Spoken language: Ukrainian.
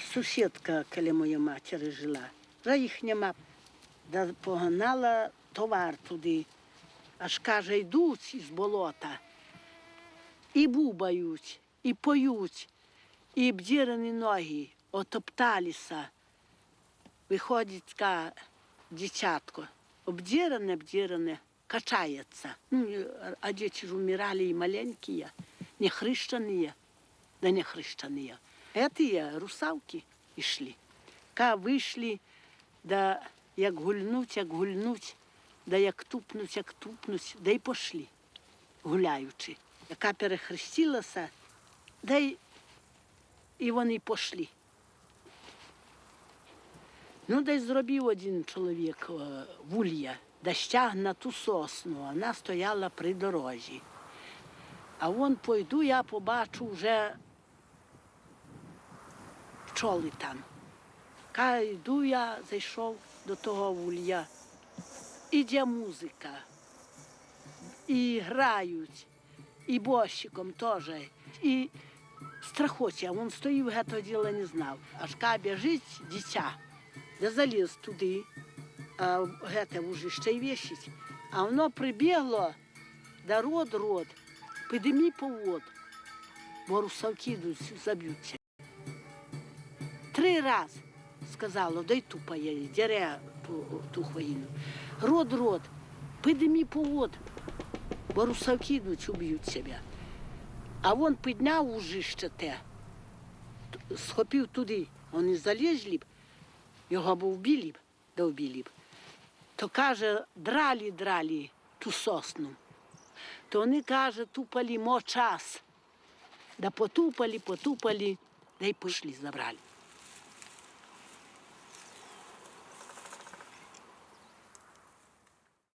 сусідка, коли моя матір жила. Вже їх нема. Да погнала товар туди. Аж каже, йдуть із болота. І бубають, і поють, і обдірені ноги, отопталися. Виходить така дівчатко, обдіране, обдіране, качається. Ну, а діти ж умирали і маленькі, не хрещені, да не хрещені. Эти русалки йшли. Ка вийшли, да як гульнуть, як гульнуть, да як тупнуть, як тупнуть, да й пошли, гуляючи. Яка перехрестилася, да й і вони пішли. Ну, десь зробив один чоловік е, вулья, да стяг на ту сосну, вона стояла при дорозі. А вон пойду, я побачу вже пчоли там. Ка йду я, зайшов до того вулья. Іде музика. І грають, і бощиком теж. І страхоче, він стоїв, гето діла не знав. Аж ка біжить дитя, де заліз туди, а гете вже ще й вішить. А воно прибігло, да рот, рот, підіймі повод, бо русалки йдуть, заб'ються. Три рази сказало, дай тупає, дере ту, хвоїну. Рот, рот, підіймі повод, бо русалки йдуть, уб'ють себе. А він підняв ужище те, схопив туди, вони залізли б, його б вбили б, да вбили б. То каже, дралі, дралі ту сосну. То вони, каже, тупали мо час. Да потупали, потупали, да й пішли, забрали.